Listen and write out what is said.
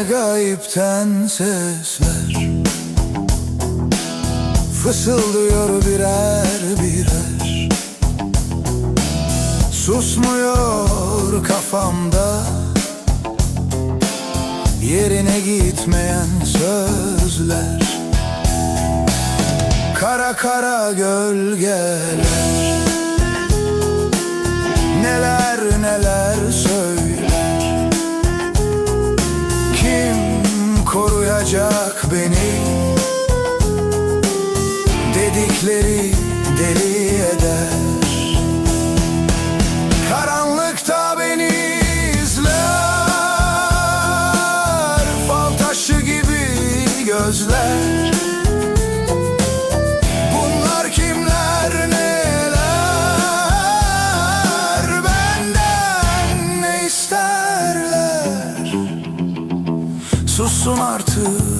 acayipten sesler Fısıldıyor birer birer. Susmuyor kafamda. Yerine gitmeyen sözler. Kara kara gölgeler koruyacak beni. Dedikleri deli eder. Karanlıkta beni izler. Fal taşı gibi gözler Sussun artık